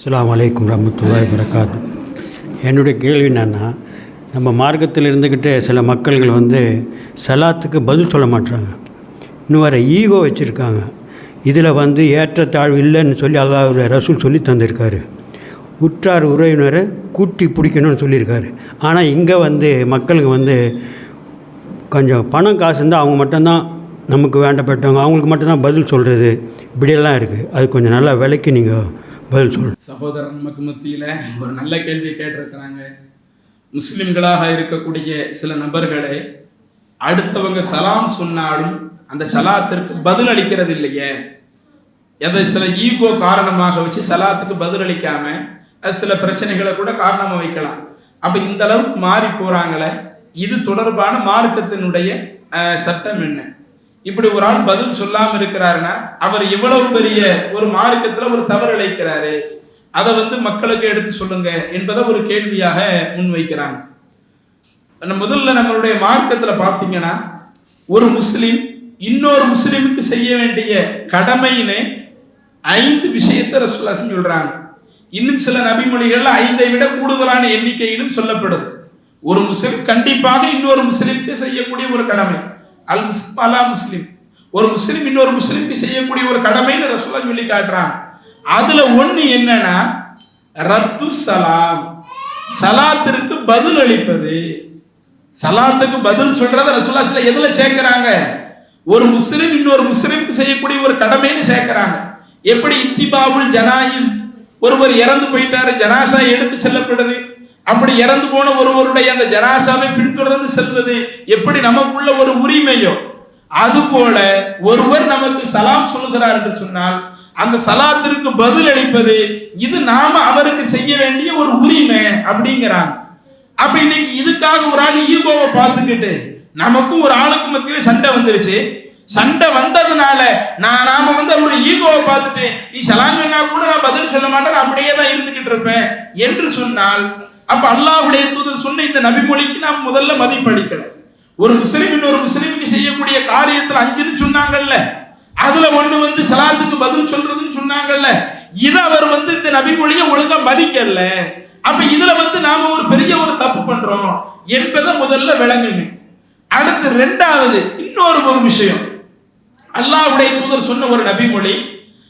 அஸ்லாம் வலைக்கம் ரமத்துல்லாய் வரகாத் என்னுடைய கேள்வி என்னென்னா நம்ம மார்க்கத்தில் இருந்துக்கிட்டு சில மக்கள்கள் வந்து சலாத்துக்கு பதில் சொல்ல மாட்டுறாங்க இன்னும் வர ஈகோ வச்சுருக்காங்க. இதில் வந்து ஏற்றத்தாழ்வு இல்லைன்னு சொல்லி அல்லாஹ்வுடைய ரசூல் சொல்லி தந்திருக்காரு. உற்றார் உறவினரை கூட்டி பிடிக்கணும்னு சொல்லியிருக்காரு. ஆனால் இங்கே வந்து மக்களுக்கு வந்து கொஞ்சம் பணம் காசு இருந்தால் அவங்க மட்டும்தான் நமக்கு வேண்டப்பட்டவங்க அவங்களுக்கு மட்டும்தான் பதில் சொல்கிறது இப்படியெல்லாம் இருக்குது அது கொஞ்சம் நல்லா விலைக்கு நீங்கள் பதில் சொல் சகோதரன் நமக்கு மத்தியில் ஒரு நல்ல கேள்வி கேட்டிருக்கிறாங்க. முஸ்லிம்களாக இருக்கக்கூடிய சில நபர்களை அடுத்தவங்க சலாம் சொன்னாலும் அந்த சலாத்திற்கு பதில் அளிக்கிறது இல்லையே எதை சில ஈகோ காரணமாக வச்சு சலாத்துக்கு பதில் அளிக்காம அது சில பிரச்சனைகளை கூட காரணமாக வைக்கலாம். அப்போ இந்த அளவுக்கு மாறி போகிறாங்களே இது தொடர்பான மார்க்கத்தினுடைய சட்டம் என்ன? இப்படி ஒரு ஆள் பதில் சொல்லாம இருக்கிறாருன்னா அவர் இவ்வளவு பெரிய ஒரு மார்க்கத்துல ஒரு தவறு இழைக்கிறாரு. அதை வந்து மக்களுக்கு எடுத்து சொல்லுங்க என்பதை ஒரு கேள்வியாக முன்வைக்கிறாங்க. முதல்ல நம்மளுடைய மார்க்கத்துல பாத்தீங்கன்னா ஒரு முஸ்லீம் இன்னொரு முஸ்லீமுக்கு செய்ய வேண்டிய கடமைன்னு ஐந்து விஷயத்தை ரசூல்லாசம் சொல்றாங்க. இன்னும் சில நபிமொழிகள்ல ஐந்தை விட கூடுதலான எண்ணிக்கையிலும் சொல்லப்படுது. ஒரு முஸ்லிம் கண்டிப்பாக இன்னொரு முஸ்லீமுக்கு செய்யக்கூடிய ஒரு கடமை. அல் முஸ்லிம் அலா முஸ்லிம். ஒரு முஸ்லிம் இன்னொரு முஸ்லிமுக்கு செய்யக்கூடிய ஒரு கடமைன்னு ரசூலா சொல்லி காட்டுறான் அதுல ஒண்ணு என்னன்னா ரத்து சலாம். சலாத்திற்கு பதில் அளிப்பது. சலாத்துக்கு பதில் சொல்றத ரசூலா சில எதுல சேர்க்கிறாங்க? ஒரு முஸ்லிம் இன்னொரு முஸ்லிமுக்கு செய்யக்கூடிய ஒரு கடமைன்னு சேர்க்கிறாங்க. எப்படி? இத்திபாவுல் ஜனாயிஸ். ஒருவர் இறந்து போயிட்டாரு ஜனாசா எடுத்து செல்லப்படுது. அப்படி இறந்து போன ஒருவருடைய அந்த ஜனாசாவை பின்தொடர்ந்து செல்வது எப்படி நமக்குள்ள ஒரு உரிமையோ? அதுபோல ஒருவர் நமக்கு சலாம் சொல்கிறார் என்று சொன்னால் அந்த சலாத்திற்கு பதில் அளிப்பது இது நாம அவருக்கு செய்ய வேண்டிய ஒரு உரிமை அப்படிங்கிறாங்க. அப்ப இன்னைக்கு இதுக்காக ஒரு ஆள் ஈகோவை பார்த்துக்கிட்டு நமக்கும் ஒரு ஆளுக்கு மத்தியில சண்டை வந்துருச்சு. சண்டை வந்ததுனால நான் நாம வந்து அவருடைய ஈகோவை பார்த்துட்டு நீ சலாம் கூட நான் பதில் சொல்ல மாட்டேன் அப்படியே தான் இருந்துகிட்டு இருப்பேன் என்று சொன்னால் அப்ப அல்லாஹ்வுடைய தூதர் சொன்ன இந்த நபிமொழிக்கு நாம் முதல்ல மதிப்பளிக்கல ஒரு முஸ்லீம் இன்னொரு முஸ்லீமுக்கு செய்யக்கூடிய காரியத்துல அஞ்சுன்னு சொன்னாங்கல்ல அதுல ஒண்ணு வந்து சலாத்துக்கு பதில் சொல்றதுன்னு சொன்னாங்கல்ல இதை அவர் வந்து இந்த நபிமொழியை ஒழுங்கா மதிக்கல. அப்ப இதுல வந்து நாம ஒரு பெரிய ஒரு தப்பு பண்றோம் என்பதை முதல்ல விளங்குங்க. அடுத்து ரெண்டாவது இன்னொரு ஒரு விஷயம். அல்லாஹ்வுடைய தூதர் சொன்ன ஒரு நபிமொழி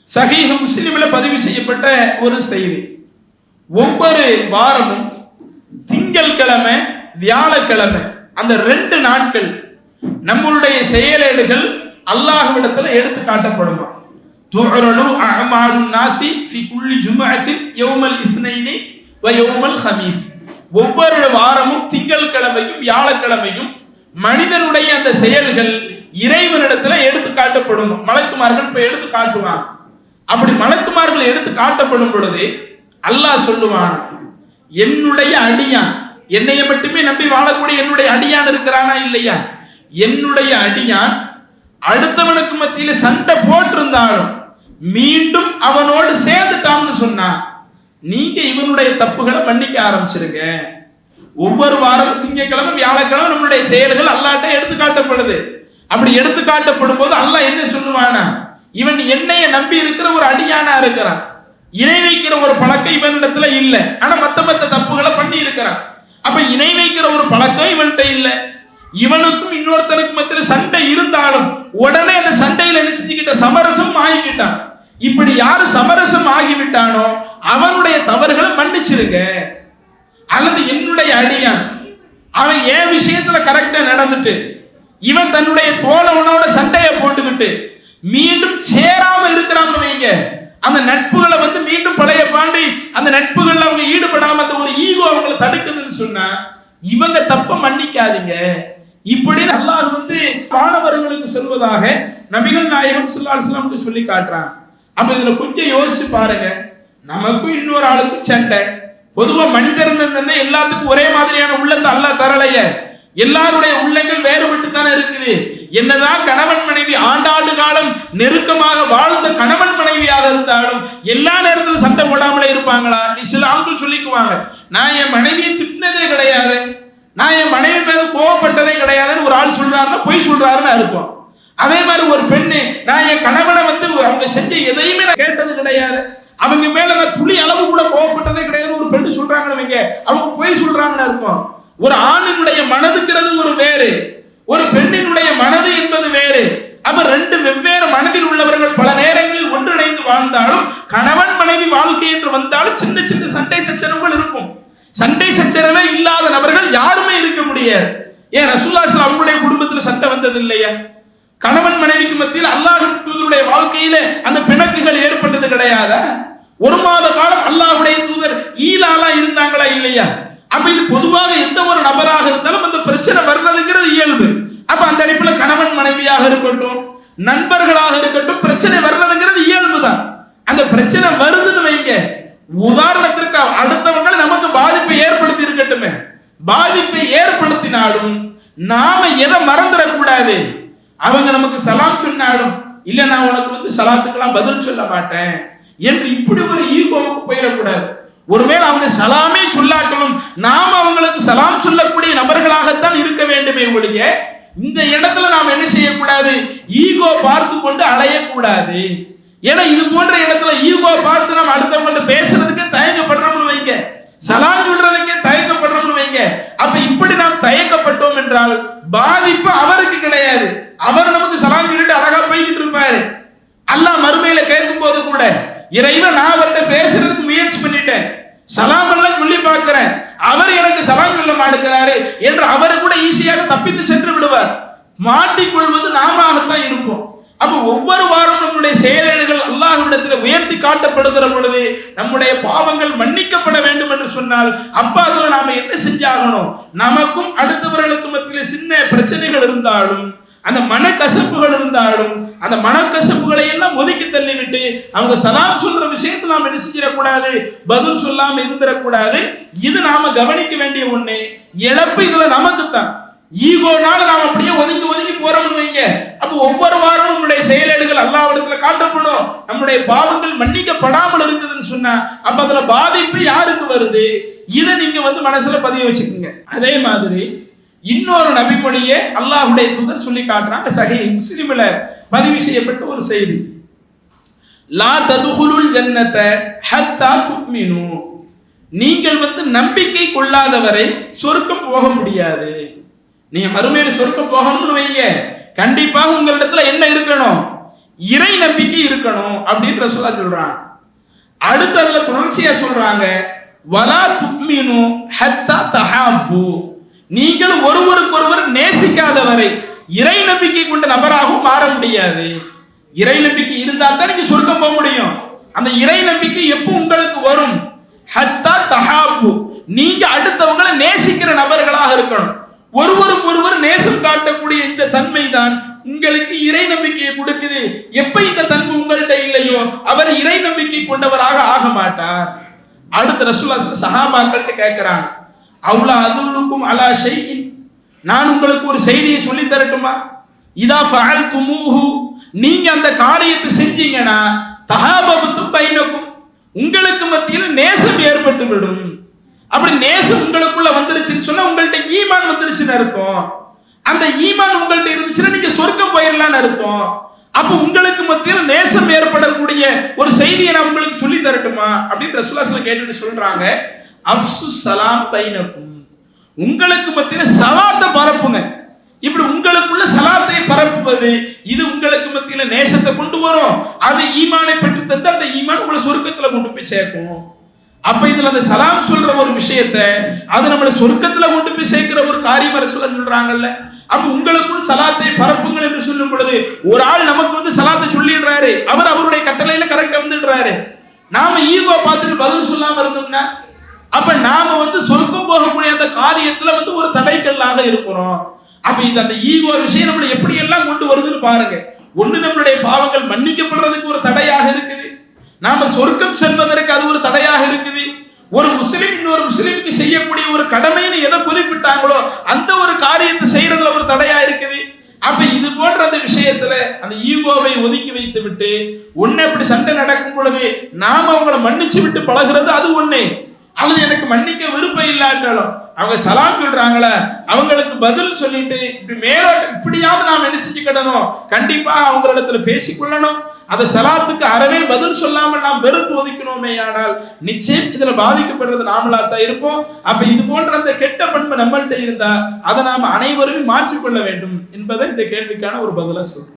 சஹீஹ் முஸ்லிம்ல பதிவு செய்யப்பட்ட ஒரு செய்தி. ஒவ்வொரு வாரமும் திங்கள்கிழமை வியாழக்கிழமை அந்த ரெண்டு நாட்கள் நம்மளுடைய செயலேடுகள் அல்லாஹ்விடத்தில் எடுத்து காட்டப்படுமா? துஅரலு அஅமாலு நாசி ஃபி குல்லி ஜும்அத்தின் யௌமல் இஸ்னைனி வ யௌமல் ஹமீஸ். ஒவ்வொரு வாரமும் திங்கள்கிழமையும் வியாழக்கிழமையும் மனிதனுடைய அந்த செயல்கள் இறைவனிடத்துல எடுத்து காட்டப்படும். மலக்குமார்கள் இப்ப எடுத்து காட்டுவாங்க. அப்படி மலக்குமார்கள் எடுத்து காட்டப்படும் பொழுது அல்லாஹ் சொல்லுவான் என்னுடைய அடியான். என்னைய மட்டுமே நம்பி வாழக்கூடிய என்னுடைய அடியான் இருக்கிறானா இல்லையா? என்னுடைய அடியான் அடுத்தவனுக்கு மத்தியில சண்டை போட்டிருந்தாலும் மீண்டும் அவனோடு சேர்ந்துட்டான்னு சொன்னான் நீங்க இவனுடைய தப்புகளை மன்னிக்க ஆரம்பிச்சிருங்க. ஒவ்வொரு வாரமும் திங்கக்கிழமை வியாழக்கிழமை நம்மளுடைய செயல்கள் அல்லாட்ட எடுத்து காட்டப்படுது. அப்படி எடுத்து காட்டப்படும் போது அல்லாஹ் என்ன சொல்லுவானா? இவன் என்னைய நம்பி இருக்கிற ஒரு அடியானா இருக்கிறான். இணை வைக்கிற ஒரு பழக்கம் இவனிடத்துல இல்ல. ஆனா மத்த மத்த தப்புகளை பண்ணி இருக்கிறான் அப்ப இணை வைக்கிற ஒரு பழக்கம் இவன்கிட்ட இல்ல. இவனுக்கும் இன்னொருத்தனுக்கு மத்தியில சண்டை இருந்தாலும் உடனே அந்த சண்டையில என்ன செஞ்சுக்கிட்ட? சமரசம் ஆகிக்கிட்டான். இப்படி யாரு சமரசம் ஆகிவிட்டானோ அவனுடைய தவறுகளை மன்னிச்சிருங்க. அல்லது என்னுடைய அடியான் அவன் என் விஷயத்துல கரெக்டா நடந்துட்டு இவன் தன்னுடைய தோழவனோட சண்டையை போட்டுக்கிட்டு மீண்டும் சேராம இருக்கிறாங்க வைங்க. அந்த நட்புகளை வந்து மீண்டும் பழைய பாண்டி அந்த நட்புகள்ல அவங்க ஈடுபடாம அந்த ஒரு ஈகோ அவங்களை தடுக்குதுன்னு சொன்னா இவங்க தப்ப மன்னிக்காதீங்க. இப்படி அல்லாஹ் வந்து மாணவர்களுக்கு சொல்வதாக நபிகள் நாயகம் ஸல்லல்லாஹு சொல்லி காட்டுறான். அப்ப இதுல கொஞ்சம் யோசிச்சு பாருங்க. நமக்கும் இன்னொரு ஆளுக்கும் சண்டை. பொதுவா மனிதர் எல்லாத்துக்கும் ஒரே மாதிரியான உள்ளத்தை அல்லாஹ் தரலையே. எல்லாருடைய உள்ளங்கள் வேறுபட்டு தானே இருக்குது? என்னதான் கணவன் மனைவி ஆண்டாண்டு காலம் நெருக்கமாக வாழ்ந்த கணவன் மனைவியாக இருந்தாலும் எல்லா நேரத்திலும் சண்டை போடாமலே இருப்பாங்களா? நீ சில ஆண்கள் சொல்லிக்குவாங்க நான் என் மனைவியை திட்டினதே கிடையாது. நான் என் மனைவி மேல கோவப்பட்டதே கிடையாதுன்னு ஒரு ஆள் சொல்றாருன்னா பொய் சொல்றாருன்னு அர்த்தம். அதே மாதிரி ஒரு பெண்ணு நான் என் கணவனை வந்து அவங்க செஞ்ச எதையுமே நான் கேட்டது கிடையாது. அவங்க மேல நான் துளி அளவு கூட கோவப்பட்டதே கிடையாதுன்னு ஒரு பெண்ணு சொல்றாங்கன்னு அவங்க பொய் சொல்றாங்கன்னு அர்த்தம். ஒரு ஆணினுடைய மனதுங்கிறது ஒரு வேறு ஒரு பெண்ணினுடைய மனது என்பது வேறு. அப்ப ரெண்டு வெவ்வேறு மனதில் உள்ளவர்கள் பல நேரங்களில் ஒன்றிணைந்து வாழ்ந்தாலும் கணவன் மனைவி வாழ்க்கை என்று வந்தாலும் சின்ன சின்ன சண்டை சச்சரவுகள் இருக்கும். சண்டை சச்சரவே இல்லாத நபர்கள் யாருமே இருக்க முடியாது. ஏன் ரசூல்லாஸ்ல அவங்களுடைய குடும்பத்தில் சண்டை வந்தது இல்லையா? கணவன் மனைவிக்கு மத்தியில் அல்லாஹுடைய வாழ்க்கையில அந்த பிணக்குகள் ஏற்பட்டது கிடையாதா? ஒரு மாத காலம் அல்லாஹ்வுடைய தூதர் ஈலாலா இருந்தாங்களா இல்லையா? அப்ப இது பொதுவாக எந்த ஒரு நபராக இருந்தாலும் அந்த பிரச்சனை வர்றதுங்கிறது இயல்பு. அப்ப அந்த அடிப்புல கணவன் மனைவியாக இருக்கட்டும் நண்பர்களாக இருக்கட்டும் பிரச்சனை வர்றதுங்கிறது இயல்பு தான் அந்த பிரச்சனை வருதுன்னு வைங்க. உதாரணத்திற்கு அடுத்தவங்க நமக்கு பாதிப்பை ஏற்படுத்தி இருக்கட்டுமே. பாதிப்பை ஏற்படுத்தினாலும் நாம எதை மறந்துடக்கூடாது? அவங்க நமக்கு சலாம் சொன்னாலும் இல்ல நான் உனக்கு வந்து சலாத்துக்கெல்லாம் பதில் சொல்ல மாட்டேன். என்று இப்படி ஒரு ஈகோவுக்கு போயிடக்கூடாது. ஒருவேளை அவங்க சலாமே சொல்லாட்டலும் நாம் அவங்களுக்கு சலாம் சொல்லக்கூடிய நபர்களாகத்தான் இருக்க வேண்டுமே ஒழிய இந்த இடத்துல நாம் என்ன செய்யக்கூடாது? ஈகோ பார்த்து கொண்டு அலையக்கூடாது. ஏன்னா இது போன்ற இடத்துல ஈகோ பார்த்து நம்ம அடுத்தவங்கள்ட்ட பேசுறதுக்கு தயங்கப்படுறோம்னு வைங்க. சலாம் சொல்றதுக்கே தயக்கப்படுறோம்னு வைங்க. அப்ப இப்படி நாம் தயக்கப்பட்டோம் என்றால் பாதிப்பு அவருக்கு கிடையாது. அவர் நமக்கு சலாம் சொல்லிட்டு அழகா போய்கிட்டு இருப்பாரு. அல்லாஹ் மறுமையில கேட்கும் போது கூட இறைவன் நான் அவர்கிட்ட பேசுறதுக்கு முயற்சி பண்ணிட்டேன். சலாம் எல்லாம் சொல்லி பார்க்கிறேன். அவர் எனக்கு சலாம் சொல்ல மாட்டுக்கிறாரு என்று அவர் கூட ஈஸியாக தப்பித்து சென்று விடுவார். மாட்டிக்கொள்வது நாமத்தான் இருப்போம். அப்ப ஒவ்வொரு வாரம் நம்முடைய செயல்கள் அல்லாஹ்விடத்தில் உயர்த்தி காட்டப்படுகிற பொழுது நம்முடைய பாவங்கள் மன்னிக்கப்பட வேண்டும் என்று சொன்னால் அப்பா அதுல நாம என்ன செஞ்சாகணும்? நமக்கும் அடுத்தவர்களுக்கு மத்தியில் சின்ன பிரச்சனைகள் இருந்தாலும் அந்த மனக்கசப்புகள் இருந்தாலும் அந்த மனக்கசப்புகளை எல்லாம் ஒதுக்கி தள்ளிவிட்டு அவங்க சலாம் சொல்ற விஷயத்தை நாம் என்ன செஞ்சிடக்கூடாது? பதில் சொல்லாம இருந்துடக்கூடாது. இது நாம கவனிக்க வேண்டிய ஒண்ணு. இழப்பு இதுல நமக்கு தான் ஈகோனால நாம் அப்படியே ஒதுங்கி ஒதுங்கி போறோம்னு வைங்க. அப்ப ஒவ்வொரு வாரமும் நம்முடைய செயலேடுகள் அல்லாவிடத்துல காட்டப்படும். நம்முடைய பாவங்கள் மன்னிக்கப்படாமல் இருக்குதுன்னு சொன்னா அப்ப அதுல பாதிப்பு யாருக்கு வருது? இதை நீங்க வந்து மனசுல பதிய வச்சுக்கோங்க. அதே மாதிரி இன்னொரு நபிப்படியே அல்லாஹுடைய தூதர் சொல்லி காட்டுறாங்க. சஹி முஸ்லிமில் பதிவு செய்யப்பட்ட ஒரு செய்தி. லா ததுகுலுல் ஜன்னத்தை ஹத்தா துக்மினு. நீங்கள் வந்து நம்பிக்கை கொள்ளாதவரை சொர்க்கம் போக முடியாது. நீங்க மறுமையில சொர்க்கம் போகணும்னு வைங்க. கண்டிப்பாக உங்களிடத்துல என்ன இருக்கணும்? இறை நம்பிக்கை இருக்கணும் அப்படின்னு சொல்ல சொல்றான். அடுத்து அதுல தொடர்ச்சியா சொல்றாங்க. வலா துக்மினு ஹத்தா தஹாபு. நீங்கள் ஒருவருக்கொருவர் நேசிக்காதவரை இறை நம்பிக்கை கொண்ட நபராகவும் மாற முடியாது. இறை நம்பிக்கை இருந்தா தான் நீங்க சொர்க்கம் போக முடியும். அந்த இறை நம்பிக்கை எப்போ உங்களுக்கு வரும்? ஹத்தா தஹாபு. நீங்க அடுத்தவங்களை நேசிக்கிற நபர்களாக இருக்கணும். ஒருவருக்கு ஒருவர் நேசம் காட்டக்கூடிய இந்த தன்மை தான் உங்களுக்கு இறை நம்பிக்கையை கொடுக்குது. எப்ப இந்த தன்மை உங்கள்கிட்ட இல்லையோ அவர் இறை நம்பிக்கை கொண்டவராக ஆக மாட்டார். அடுத்த ரசூல்லா சஹாபாக்கள்கிட்ட கேட்கிறாங்க அவ்வளோ அதுக்கும் அலா ஷைஇன் நான் உங்களுக்கு ஒரு செய்தியை சொல்லி தரட்டுமா? இதா ஃபஅல் துமூஹு நீங்க அந்த காரியத்தை செஞ்சீங்கன்னா தகாபபத்து பைனக்கும். உங்களுக்கு மத்தியில் நேசம் ஏற்பட்டு விடும் அப்படி நேசம் உங்களுக்குள்ள வந்துருச்சுன்னு சொன்னா உங்கள்ட்ட ஈமான் வந்துருச்சுன்னு அர்த்தம். அந்த ஈமான் உங்கள்ட்ட இருந்துச்சுன்னா நீங்க சொர்க்கம் போயிடலாம்னு அர்த்தம். அப்ப உங்களுக்கு மத்தியில் நேசம் ஏற்படக்கூடிய ஒரு செய்தியை நான் உங்களுக்கு சொல்லி தரட்டுமா? அப்படின்னு ரசூலாஸ்ல கேட்டுட்டு சொல்றாங்க. அப்சு சலாம் பைனக்கும். உங்களுக்கு மத்தியில சலாத்தை பரப்புங்க. இப்படி உங்களுக்குள்ள சலாத்தை பரப்புவது இது உங்களுக்கு மத்தியில நேசத்தை கொண்டு வரும். அது ஈமானை பெற்று தந்து அந்த ஈமான் உங்களை சொர்க்கத்துல கொண்டு போய் சேர்க்கும். அப்ப இதுல அந்த சலாம் சொல்ற ஒரு விஷயத்தை அது நம்மளை சொர்க்கத்துல கொண்டு போய் சேர்க்கிற ஒரு காரியம் சொல்ல சொல்றாங்கல்ல. அப்ப உங்களுக்குள் சலாத்தை பரப்புங்கள் என்று சொல்லும் பொழுது ஒரு ஆள் நமக்கு வந்து சலாத்தை சொல்லிடுறாரு. அவர் அவருடைய கட்டளையில கரெக்டா வந்துடுறாரு. நாம ஈகோ பார்த்துட்டு பதில் சொல்லாம இருந்தோம்னா அப்ப நாம வந்து சொர்க்கம் போகக்கூடிய அந்த காரியத்துல வந்து ஒரு தடைக்கல்லாக இருக்கிறோம். அப்ப இது அந்த ஈகோ விஷயம் நம்மளை எப்படி எல்லாம் கொண்டு வருதுன்னு பாருங்க. ஒண்ணு நம்மளுடைய பாவங்கள் மன்னிக்கப்படுறதுக்கு ஒரு தடையாக இருக்குது. நாம சொர்க்கம் செல்வதற்கு அது ஒரு தடையாக இருக்குது. ஒரு முஸ்லிம் இன்னொரு முஸ்லீமுக்கு செய்யக்கூடிய ஒரு கடமைன்னு எதை குறிப்பிட்டாங்களோ அந்த ஒரு காரியத்தை செய்யறதுல ஒரு தடையா இருக்குது. அப்ப இது போன்ற அந்த விஷயத்துல அந்த ஈகோவை ஒதுக்கி வைத்து விட்டு ஒன்னு அப்படி சண்டை நடக்கும் பொழுது நாம அவங்கள மன்னிச்சு விட்டு பழகுறது அது ஒண்ணே. அல்லது எனக்கு மன்னிக்க விருப்பம் இல்லாட்டாலும் அவங்க சலாம் சொல்றாங்களே அவங்களுக்கு பதில் சொல்லிட்டு இப்படி மேலோட்ட இப்படியாவது நாம் என்ன செஞ்சுக்கிடணும் கண்டிப்பா அவங்களிடத்துல பேசிக்கொள்ளணும். அந்த சலாத்துக்கு அறவே பதில் சொல்லாமல் நாம் வெறுப்பு ஒதுக்கினோமே ஆனால் நிச்சயம் இதுல பாதிக்கப்படுறது நாமளா தான் இருப்போம். அப்ப இது போன்ற அந்த கெட்ட பண்பு நம்மள்கிட்ட இருந்தா அதை நாம் அனைவருமே மாற்றிக்கொள்ள வேண்டும் என்பதை இந்த கேள்விக்கான ஒரு பதிலா சொல்றோம்.